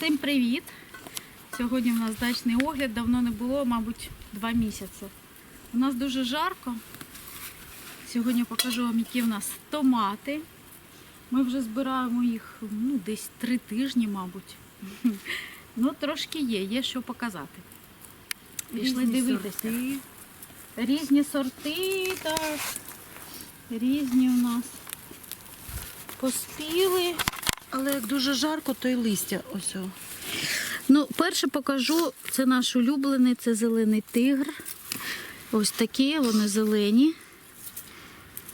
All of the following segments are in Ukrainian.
Всім привіт! Сьогодні у нас дачний огляд, давно не було, мабуть, два місяці. У нас дуже жарко. Сьогодні покажу вам, які в нас томати. Ми вже збираємо їх ну, десь три тижні, мабуть. Ну, трошки є, є що показати. Пішли Різні дивитися. сорти. Різні сорти, так. Різні у нас. Поспіли. Але як дуже жарко, то й листя ось. о. Ну, перше покажу, це наш улюблений, це зелений тигр. Ось такі, вони зелені.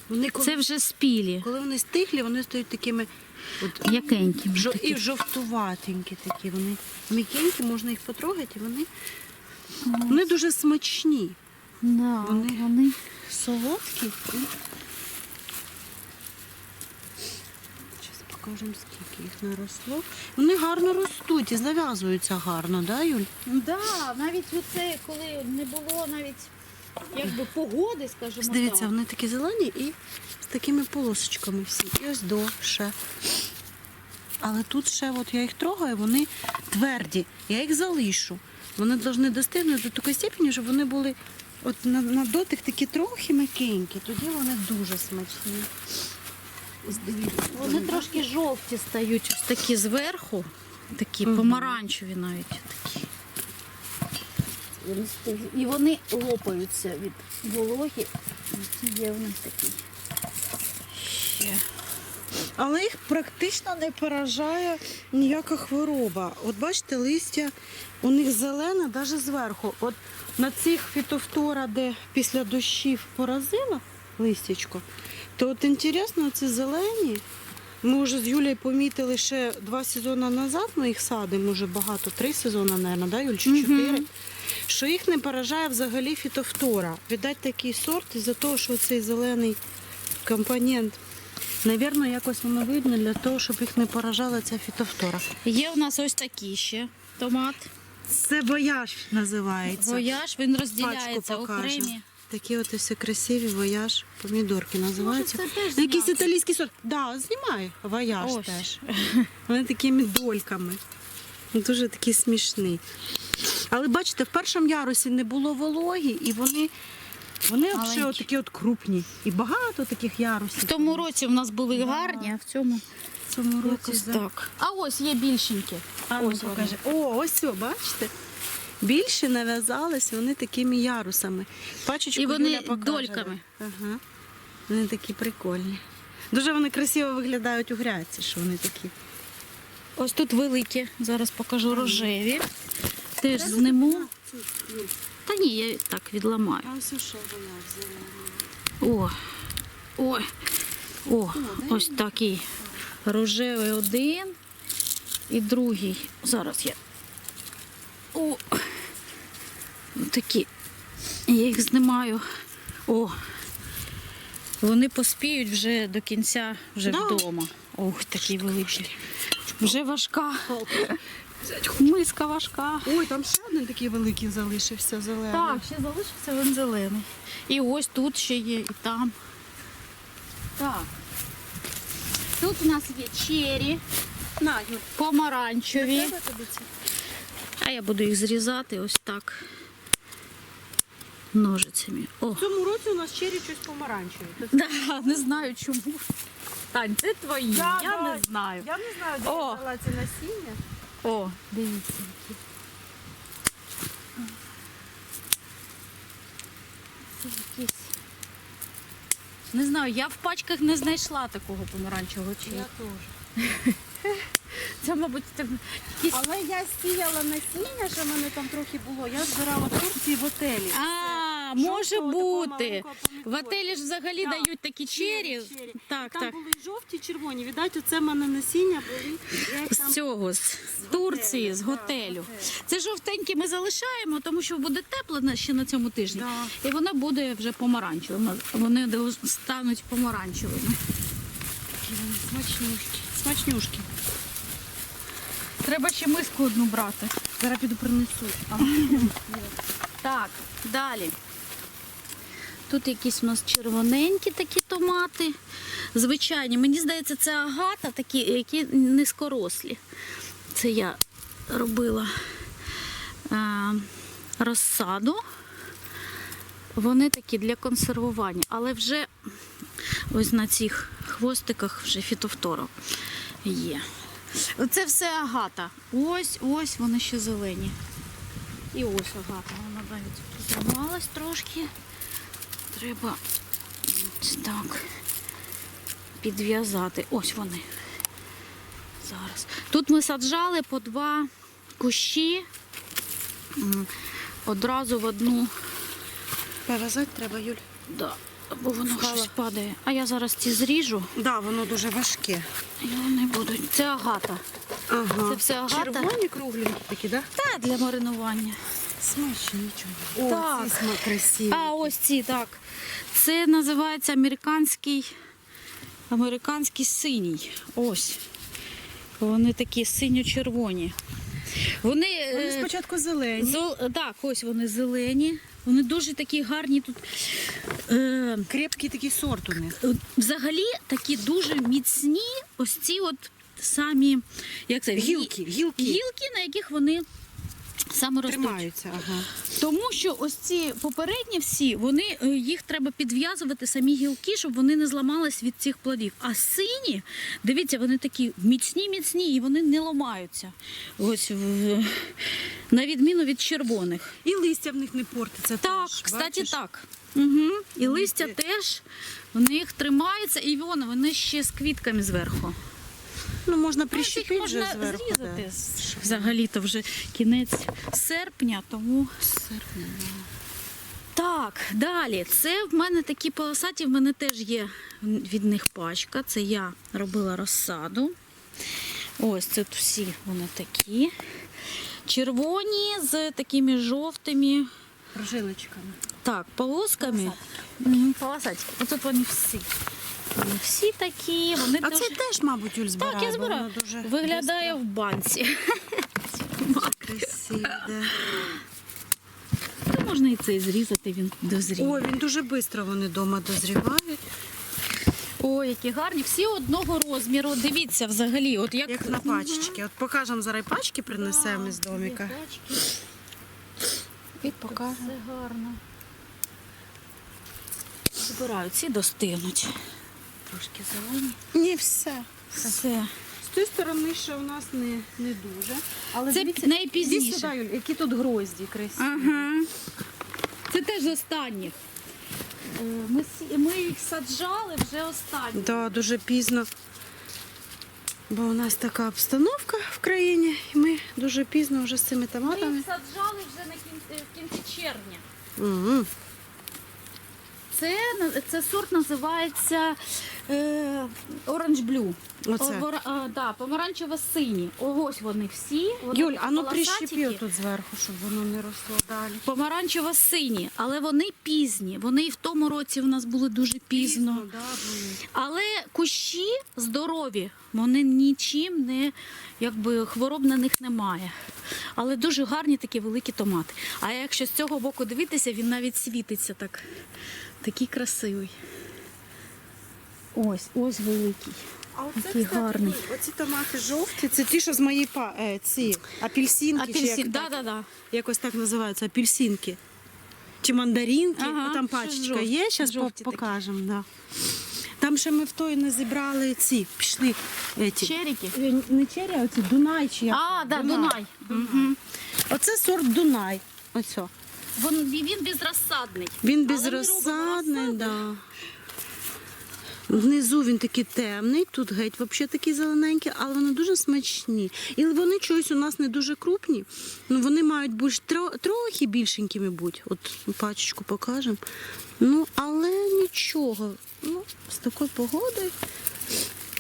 Вони коли, Це вже спілі, коли вони стиглі, вони стають такими от, м'якенькі. жо, і жовтуватенькі такі. Вони м'якенькі, можна їх потрогати, і вони, вони дуже смачні. Да, вони- вони Солодкі. Зараз покажемо, скільки їх наросло. Вони гарно ростуть і зав'язуються гарно, да, Юль? Да, навіть оце, коли не було навіть якби погоди, скажімо Дивіться, так. вони такі зелені і з такими полосочками всі. І ось до ще. Але тут ще, от я їх трогаю, вони тверді. Я їх залишу. Вони повинні достигнути до такої степені, щоб вони були от на, на дотик такі трохи м'якенькі. Тоді вони дуже смачні. Ось дивіться. Вони трошки жовті стають, ось такі зверху, такі Мгм. помаранчеві навіть такі. І вони лопаються від вологи. Які Є в них такі. Ще. Але їх практично не поражає ніяка хвороба. От бачите, листя у них зелене, навіть зверху. От на цих фітофтора, де після дощів поразило листячко, то от інтересно, ці зелені. Ми вже з Юлією помітили ще два сезони назад, ми їх садимо вже багато, три сезони, мабуть, да, Юль, чи чотири. Що їх не поражає взагалі фітофтора. Віддать такий сорт із-за того, що цей зелений компонент Навірно, якось воно видно для того, щоб їх не поражала ця фітофтора. Є у нас ось такі ще томат. Це бояж називається. Вояж, він розділяється окремі. Такі от ось красиві вояж, помідорки називаються. Може, це теж Ну, Якийсь італійський сорт. Да, знімай вояж Ось. теж. Вони такими дольками. Дуже такий смішний. Але бачите, в першому ярусі не було вологі, і вони, вони от ще Маленькі. от такі от крупні. І багато таких ярусів. В тому році у нас були гарні, а в цьому в цьому році. якось за- так. А ось є більшенькі. А, ну, ось вони. покажи. О, ось о, бачите? Більше нав'язались вони такими ярусами. Пачечку І вони Юля покаже. дольками. Ага. Вони такі прикольні. Дуже вони красиво виглядають у грядці, що вони такі. Ось тут великі, зараз покажу рожеві. Теж зниму. Та ні, я так відламаю. А ось що вона взяла. О, ой, о, ось такий рожевий один і другий. Зараз я. О, такі. Я їх знімаю. О, вони поспіють вже до кінця вже Да. вдома. Ох, такий великий. Вже важка. Миска важка. Ой, там ще один такий великий залишився зелений. Так, ще залишився він зелений. І ось тут ще є, і там. Так. Тут у нас є чері, помаранчеві. А я буду їх зрізати ось так. Ножицями. О, В цьому році у нас чері щось помаранчеві. да, не знаю чому. Тань, це твої. Да, я не знаю. Я не знаю, де О. я взяла ці насіння. О, дивіться. які. Це якісь. Не знаю, я в пачках не знайшла такого помаранчевого чаю. теж. Це, мабуть, так- якісь. Але я сіяла насіння, що в мене там трохи було. Я збирала в Турції в отелі. А, Жовтого може такого бути. маленького В отелі ж взагалі Так. дають такі чері. Чері. Так, там так. були і жовті, і червоні. Віддать, оце в мене насіння були. Я їх З там цього, з Турції, з готелю. готель. Це жовтенькі ми залишаємо, тому що буде тепло на- ще на цьому тижні. Да. І воно буде вже помаранчевим. Вони дол- стануть помаранчевими. Смачнюшки. Смачнюшки. Треба ще миску одну брати. Зараз піду принесу. А, Так, далі. Тут якісь у нас червоненькі такі томати. Звичайні. Мені здається, це агата, такі, які низькорослі. Це я робила е, розсаду. Вони такі для консервування, але вже ось на цих хвостиках вже фітофтора є. Це все агата. Ось, ось вони ще зелені. І ось агата. Вона навіть зламалась трошки. Треба так підв'язати. Ось вони. Зараз. Тут ми саджали по два кущі одразу в одну. Перев'язати треба, Юль. Да, бо воно Впала. щось падає. А я зараз ці зріжу Да, воно дуже важке. і вони будуть. Це агата. Ага. Це все агата. Червоні кругленькі такі, да? Та для маринування. Смачні нічого. О, Так. ці смак красиві. А ось ці так. Це називається американський американський синій. Ось. Вони такі синьо-червоні. Вони, Вони е, спочатку зелені. зол... так, ось вони зелені. Вони дуже такі гарні тут. Е, Крепкий такий сорт у них. Взагалі такі дуже міцні ось ці от самі як це, Гілки, гілки. гілки, на яких вони саме. Тримаються, ага. Тому що ось ці попередні всі, вони е, їх треба підв'язувати самі гілки, щоб вони не зламались від цих плодів. А сині, дивіться, вони такі міцні, міцні, і вони не ламаються. Ось на відміну від червоних. І листя в них не портиться. Так, теж, кстати, бачиш? так. Угу. І листя теж в них тримається, і вон, вони ще з квітками зверху. Ну, можна Їх прищепити можна вже зверху. зрізати. Взагалі-то вже кінець серпня, тому. Серпня, Так, далі. Це в мене такі полосаті, в мене теж є від них пачка. Це я робила розсаду. Ось це тут всі вони такі. Червоні з такими жовтими Прожилочками. Так, полосками. Мгм, Полосатики. Оце вони всі. Всі такі, вони А дуже... це теж, мабуть, Юль збирає. Так, я збираю. воно дуже Виглядає в банці. красиве. То можна і цей зрізати, він дозріє. Ой, він дуже швидко вони вдома дозрівають. Ой, які гарні. Всі одного розміру. Дивіться взагалі. От як, Як на пачечки. От покажемо зараз і пачки принесемо із домика. І покажемо. Все гарно. Збираю, ці достигнуть. Трошки зелені. Ні, все. Все. З тієї сторони ще у нас не, не дуже. Але Це дивіться, найпізніше. Сюди, Юль, які тут грозді красиві. Ага. Це теж з останніх. Е, Ми, сі- ми їх саджали вже останні. Да, дуже пізно. Бо у нас така обстановка в країні, і ми дуже пізно вже з цими Ми томатами. їх саджали вже на кінці, в кінці червня. Мгм. Це, це сорт називається е, Orange Blue. Оце. Обора- а, да, помаранчево-сині. Ось вони всі. Вони Юль, а ну прищепи тут зверху, щоб воно не росло далі. Помаранчево-сині, але вони пізні. Вони і в тому році у нас були дуже пізно. да, були. Але кущі здорові, вони нічим не якби хвороб на них немає. Але дуже гарні такі великі томати. А якщо з цього боку дивитися, він навіть світиться так. Такий красивий. Ось, ось великий. А оце, Який кстати, гарний. Оці томати жовті, це ті, що з моєї па... е, ці апельсинки, чи Апельсин, як да, так, да, да. якось так називаються, апельсинки. Чи мандаринки, Ага, там що пачечка жовті, є, зараз жовті такі. покажемо. Да. Там ще ми в той не зібрали ці, пішли еті. Черіки. Е, Не чері, а оці Дунай чи як? А, да, Дунай. Мгм. Оце сорт Дунай. Оцьо. Він, він безрозсадний. Він безрозсадний, робимо да. Внизу він такий темний, тут геть взагалі такі зелененькі, але вони дуже смачні. І вони чогось у нас не дуже крупні. Ну вони мають бути тро- трохи більшенькими будь. От пачечку покажемо. Ну, але нічого. Ну, з такою погодою.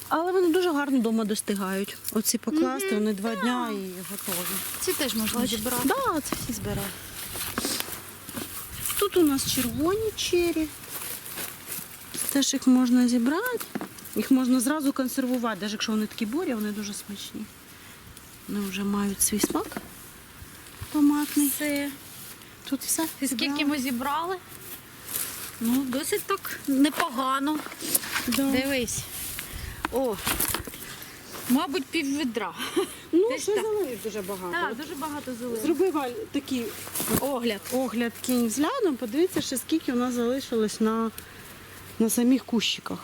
Але вони дуже гарно вдома достигають. Оці покласти, вони два дня і готові. Ці теж можна зібрати. Так, да, це всі збираю. Тут у нас червоні чері. Теж їх можна зібрати. Їх можна зразу консервувати, навіть якщо вони такі бурі, вони дуже смачні. Вони вже мають свій смак томатний. Це Тут все. І скільки зібрали. ми зібрали? Ну, досить так непогано. Да. Дивись. О, Мабуть, пів відра. Ну, Десь ще так. зелених дуже багато. Так, От дуже багато зелених. Зроби Валь такий Огляд. огляд кінь взглядом, подивіться, ще скільки у нас залишилось на, на самих кущиках.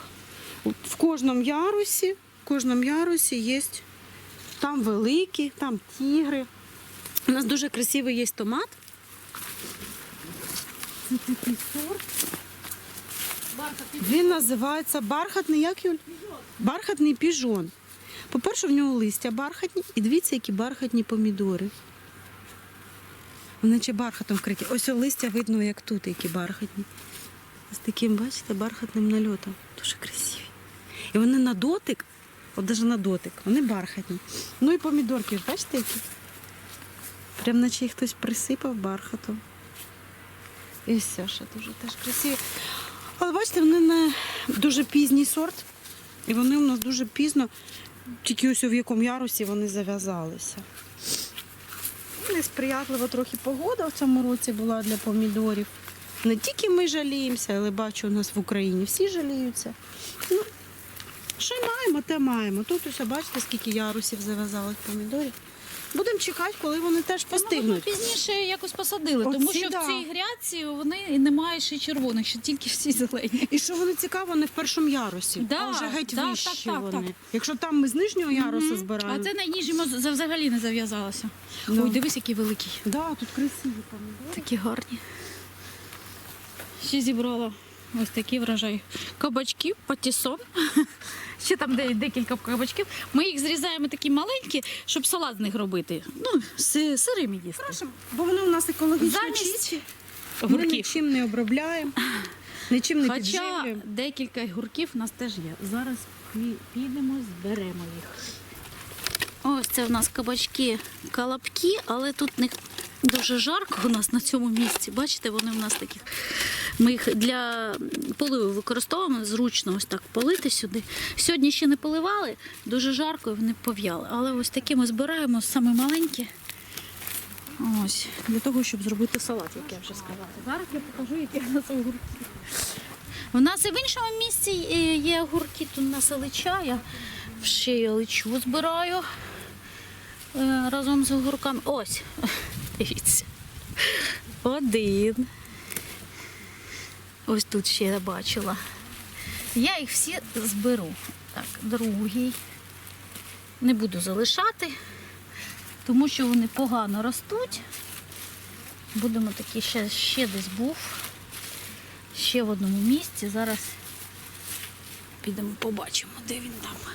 В кожному ярусі, в кожному ярусі є там великі, там тігри. У нас дуже красивий є томат. Це такий сорт. Він називається бархатний, як Юль? Бархатний піжон. По-перше, в нього листя бархатні, і дивіться, які бархатні помідори. Вони чи бархатом вкриті. Ось листя видно, як тут, які бархатні. З таким, бачите, бархатним нальотом. Дуже красиві. І вони на дотик, от навіть на дотик, вони бархатні. Ну і помідорки, бачите, які? Прям наче їх хтось присипав бархатом. І все ще дуже теж красиві. Але бачите, вони не дуже пізній сорт. І вони у нас дуже пізно, тільки ось в якому ярусі вони зав'язалися. Несприятлива трохи погода в цьому році була для помідорів. Не тільки ми жаліємося, але бачу, у нас в Україні всі жаліються. Ну, що маємо, те маємо. Тут ось бачите, скільки ярусів зав'язалось помідорів. Будемо чекати, коли вони теж Ми постигнуть. пізніше якось посадили, Оці тому що да. в цій грядці вони немає ще червоних, ще тільки всі зелені. І що вони цікаво, не в першому ярусі, Да, а вже геть да, вищі так, так, вони. так. Якщо там ми з нижнього ярусу Мгм. збираємо. А це найніжі взагалі не зав'язалося. Да. Ой, дивись, який великий. Да, тут красиві помідори. Такі гарні. Ще зібрала ось такий врожай. Кабачків, патісон. Ще там декілька кабачків. Ми їх зрізаємо такі маленькі, щоб салат з них робити. Ну, си- сирими їсти. Хорошо, бо вони у нас екологічно Замість чисті. Ми нічим не обробляємо, нічим не Хоча підживлюємо. декілька огурків у нас теж є. Зараз пі- підемо, зберемо їх. Ось це у нас кабачки калапки, але тут не дуже жарко у нас на цьому місці. Бачите, вони у нас такі. Ми їх для поливу використовуємо, зручно ось так полити сюди. Сьогодні ще не поливали, дуже жарко і вони пов'яли. Але ось такі ми збираємо саме маленькі. Ось, для того, щоб зробити салат, як я вже сказала. Зараз я покажу, які у нас огурки. У нас і в іншому місці е, є огурки, тут у нас лича, я ще й личу збираю разом з огурками. Ось, дивіться. Один. Ось тут ще я бачила. Я їх всі зберу. Так, другий. Не буду залишати, тому що вони погано ростуть. Будемо такі ще, ще десь був. Ще в одному місці. Зараз підемо побачимо, де він там.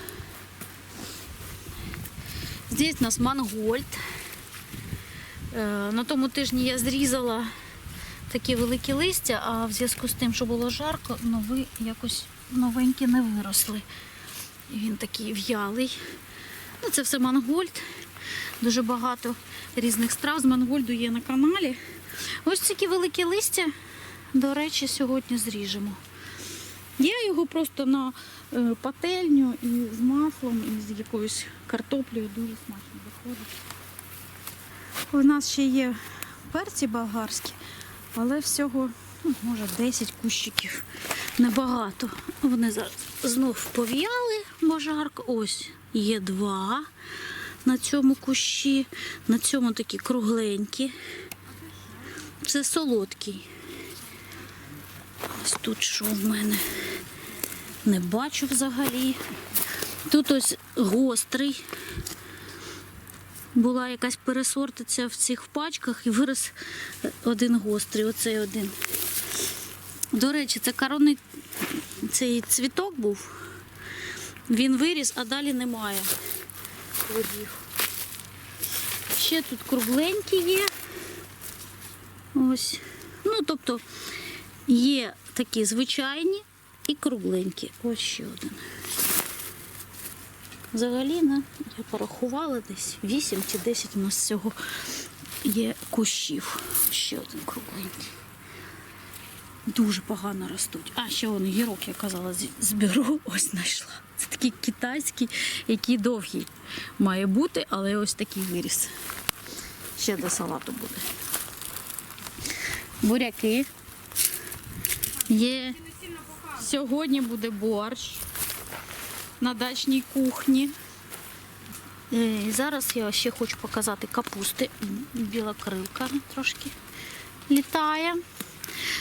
Здесь у нас мангольд. Е, На тому тижні я зрізала такі великі листя, а в зв'язку з тим, що було жарко, нові якось новенькі не виросли. Він такий в'ялий. Ну, це все мангольд. Дуже багато різних страв з мангольду є на каналі. Ось такі великі листя, до речі, сьогодні зріжемо. Я його просто на е, пательню і з маслом, і з якоюсь картоплею дуже смачно виходить. У нас ще є перці болгарські, але всього, ну, може, 10 кущиків. Небагато. Вони зараз знов пов'яли, бо. Ось є два на цьому кущі, на цьому такі кругленькі. Це солодкий. Ось тут що в мене не бачу взагалі. Тут ось гострий. Була якась пересортиця в цих пачках і вирос один гострий, оцей один. До речі, це коронний цей цвіток був. Він виріс, а далі немає плодів. Ще тут кругленькі є. Ось. Ну, тобто є такі звичайні і кругленькі. Ось ще один. Взагалі, я порахувала десь 8 чи 10 у нас всього є кущів. Ще один кругленький. Дуже погано ростуть. А, ще вон гірок, я казала, зберу, ось знайшла. Це такий китайський, який довгий має бути, але ось такий виріс. Ще до салату буде. Буряки. Є. Сьогодні буде борщ на дачній кухні. Е, Зараз я ще хочу показати капусти. Біла крилка трошки літає.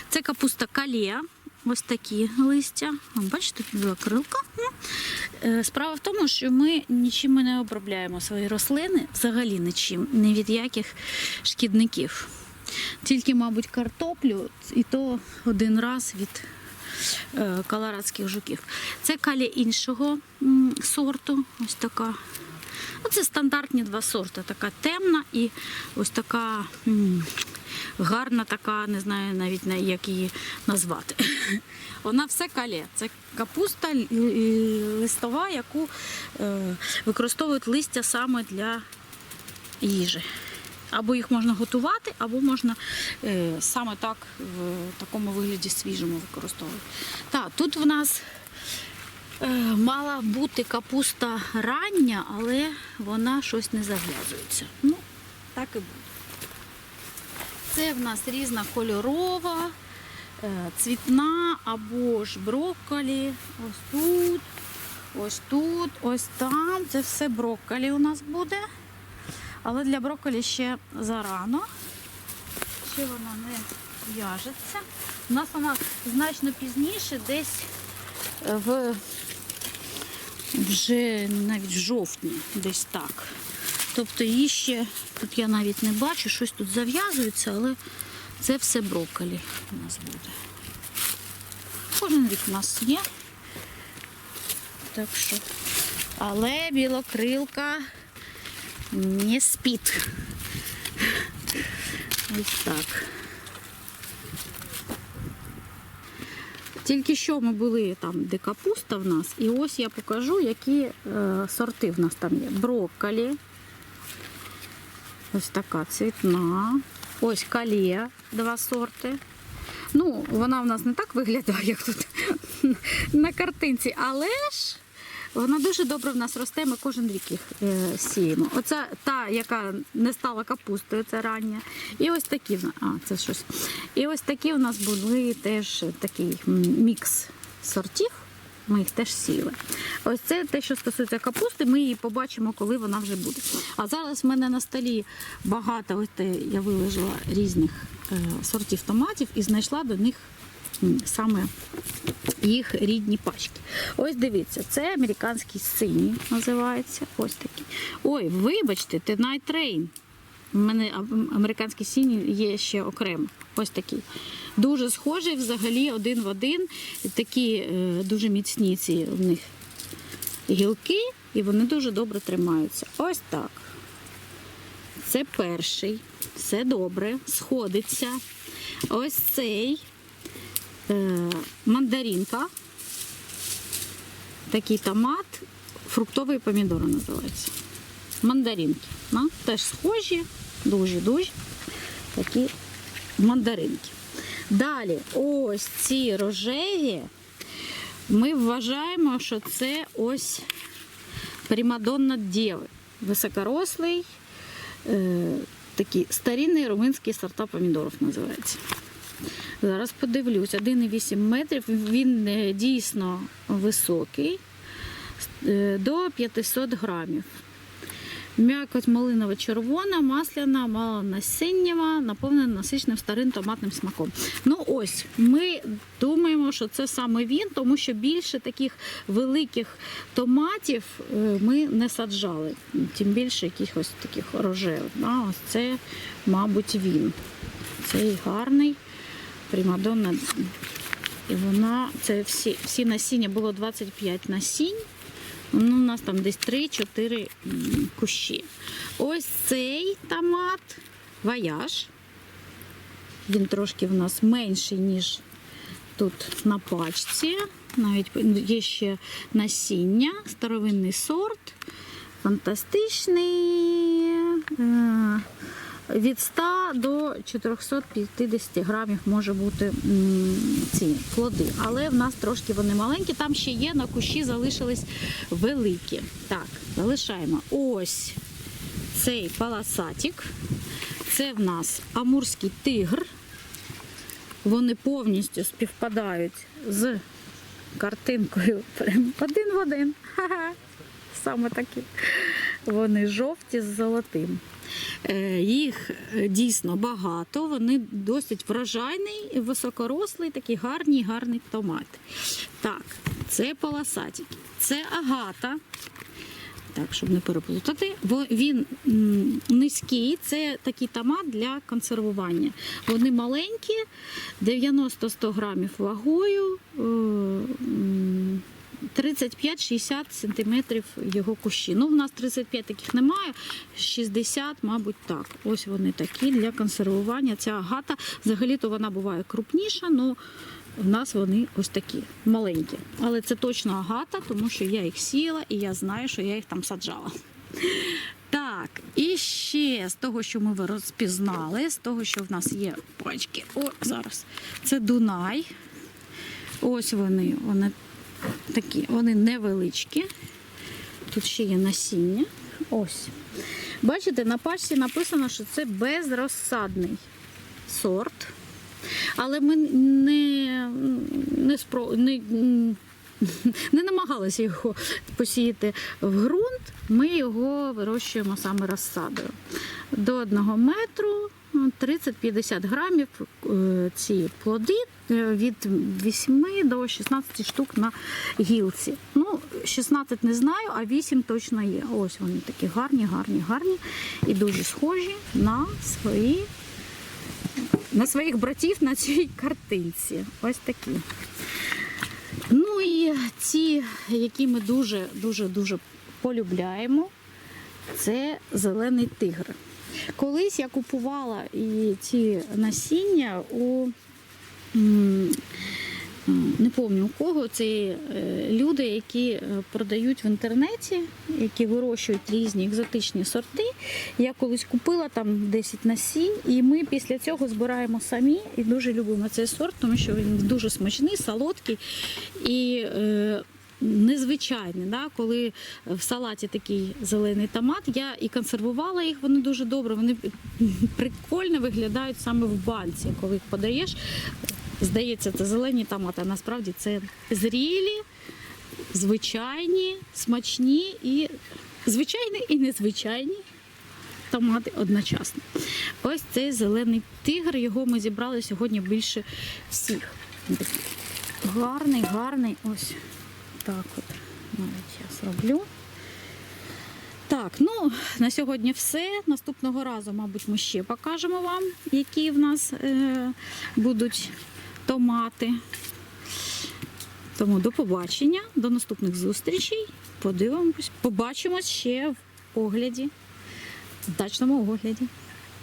Це капуста калія. Ось такі листя. Бачите, біла крилка. Е, Справа в тому, що ми нічим не обробляємо свої рослини, взагалі нічим, ні від яких шкідників. Тільки, мабуть, картоплю, і то один раз від колорадських жуків. Це калія іншого сорту. Ось така. Ну, Це стандартні два сорти. Така темна і ось така гарна, така, не знаю навіть як її назвати. Вона все калє. Це капуста листова, яку е, використовують листя саме для їжі. Або їх можна готувати, або можна е, саме так в такому вигляді свіжому використовувати. Так, тут в нас е, мала бути капуста рання, але вона щось не зав'язується. Ну, так і буде. Це в нас різна кольорова, е, цвітна або ж брокколі. Ось тут, ось тут, ось там. Це все брокколі у нас буде. Але для брокколі ще зарано. Ще вона не в'яжеться. У нас вона значно пізніше, десь е, в вже навіть в жовтні, десь так. Тобто її ще, тут я навіть не бачу, щось тут зав'язується, але це все брокколі у нас буде. Кожен рік у нас є. Так що. Але білокрилка не спить. Ось так. Тільки що ми були там, де капуста в нас, і ось я покажу, які е, сорти в нас там є. Брокколі. Ось така цвітна. Ось калія, два сорти. Ну, вона в нас не так виглядає, як тут на картинці, але ж вона дуже добре в нас росте, ми кожен рік їх е, сіємо. Оце та, яка не стала капустою, це рання. І ось такі, в на- а, це щось. І ось такі у нас були теж такий мікс сортів. Ми їх теж сіли. Ось це те, що стосується капусти, ми її побачимо, коли вона вже буде. А зараз в мене на столі багато, ось те, я виложила різних е, сортів томатів і знайшла до них саме їх рідні пачки. Ось дивіться, це американський синій називається. Ось такий. Ой, вибачте, це Night Train. У мене ам- американський синій є ще окремо. Ось такий. Дуже схожий взагалі один в один. Такі е, дуже міцні ці в них гілки, і вони дуже добре тримаються. Ось так. Це перший. Все добре, сходиться. Ось цей мандаринка. Такий томат, фруктовий помідор називається. Мандаринки. Ну, теж схожі, дуже-дуже такі мандаринки. Далі, ось ці рожеві. Ми вважаємо, що це ось Примадонна Дєви. Високорослий, е, такий старинний румунський сорта помідорів називається. Зараз подивлюсь, 1,8 метрів. Він е, дійсно високий, е, до 500 грамів. М'якоть малинова червона, масляна, малонасіннєва, наповнена насичним старим томатним смаком. Ну ось, ми думаємо, що це саме він, тому що більше таких великих томатів е, ми не саджали. Тим більше якихось таких рожевих. Да? Ось це, мабуть, він. Цей гарний. Примадонна. І вона, це всі, всі насіння було 25 насінь. Ну, у нас там десь 3-4 кущі. Ось цей томат вояж. Він трошки в нас менший, ніж тут на пачці. Навіть є ще насіння, старовинний сорт, фантастичний. Від 100 до 450 грамів може бути ці плоди. Але в нас трошки вони маленькі. Там ще є на кущі залишились великі. Так, залишаємо. Ось цей паласатик. Це в нас амурський тигр. Вони повністю співпадають з картинкою. Прям один в один. Саме такі. Вони жовті з золотим. Е, Їх е, дійсно багато, вони досить врожайний, високорослий, такий гарний, гарний томат. Так, це полосатики, це агата. Так, щоб не переплутати. Бо він низький, це такий томат для консервування. Вони маленькі, 90-100 грамів вагою, е, 35-60 сантиметрів його кущі. Ну, в нас 35 таких немає, 60, мабуть, так. Ось вони такі для консервування. Ця агата, взагалі-то вона буває крупніша, але в нас вони ось такі маленькі. Але це точно агата, тому що я їх сіяла і я знаю, що я їх там саджала. Так, і ще з того, що ми розпізнали, з того, що в нас є пачки. О, зараз. Це Дунай. Ось вони, вони такі, вони невеличкі. Тут ще є насіння. Ось. Бачите, на пачці написано, що це безрозсадний сорт. Але ми не, не, спро, не, не намагалися його посіяти в ґрунт. Ми його вирощуємо саме розсадою. До 1 метру 30-50 грамів е, ці плоди е, від 8 до 16 штук на гілці. Ну, 16 не знаю, а 8 точно є. Ось вони такі гарні, гарні, гарні і дуже схожі на свої на своїх братів на цій картинці. Ось такі. Ну і ці, які ми дуже дуже дуже полюбляємо, це зелений тигр. Колись я купувала і ці насіння у не пам'ятаю у кого, це е, люди, які е, продають в інтернеті, які вирощують різні екзотичні сорти. Я колись купила там 10 насінь, і ми після цього збираємо самі і дуже любимо цей сорт, тому що він дуже смачний, солодкий і е, незвичайний. Да? Коли в салаті такий зелений томат, я і консервувала їх, вони дуже добре, вони прикольно виглядають саме в банці, коли їх подаєш. Здається, це зелені томати, а насправді це зрілі, звичайні, смачні і звичайні і незвичайні томати одночасно. Ось цей зелений тигр, його ми зібрали сьогодні більше всіх. Гарний, гарний. Ось так от. Навіть я зроблю. Так, ну на сьогодні все. Наступного разу, мабуть, ми ще покажемо вам, які в нас е, будуть томати. Тому до побачення, до наступних зустрічей. Подивимось, побачимось ще в огляді, в дачному огляді.